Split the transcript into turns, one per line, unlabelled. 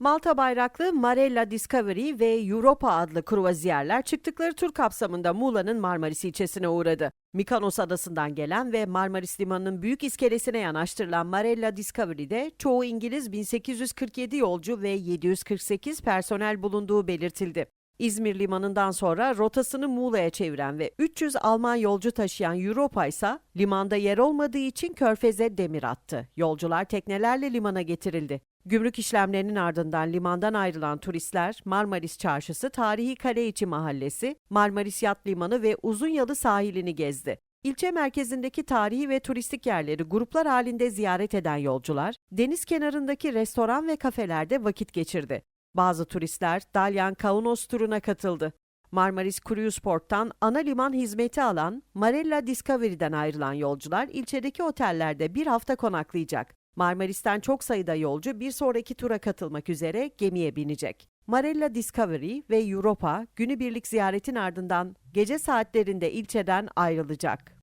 Malta bayraklı Marella Discovery ve Europa adlı kruvaziyerler çıktıkları tur kapsamında Muğla'nın Marmaris ilçesine uğradı. Mikonos adasından gelen ve Marmaris Limanı'nın büyük iskelesine yanaştırılan Marella Discovery'de çoğu İngiliz 1847 yolcu ve 748 personel bulunduğu belirtildi. İzmir limanından sonra rotasını Muğla'ya çeviren ve 300 Alman yolcu taşıyan Europa ise limanda yer olmadığı için körfeze demir attı. Yolcular teknelerle limana getirildi. Gümrük işlemlerinin ardından limandan ayrılan turistler Marmaris Çarşısı, Tarihi Kaleiçi Mahallesi, Marmaris Yat Limanı ve Uzunyalı sahilini gezdi. İlçe merkezindeki tarihi ve turistik yerleri gruplar halinde ziyaret eden yolcular, deniz kenarındaki restoran ve kafelerde vakit geçirdi. Bazı turistler Dalyan Kaunos turuna katıldı. Marmaris Cruise Port'tan ana liman hizmeti alan Marella Discovery'den ayrılan yolcular ilçedeki otellerde bir hafta konaklayacak. Marmaris'ten çok sayıda yolcu bir sonraki tura katılmak üzere gemiye binecek. Marella Discovery ve Europa günübirlik ziyaretin ardından gece saatlerinde ilçeden ayrılacak.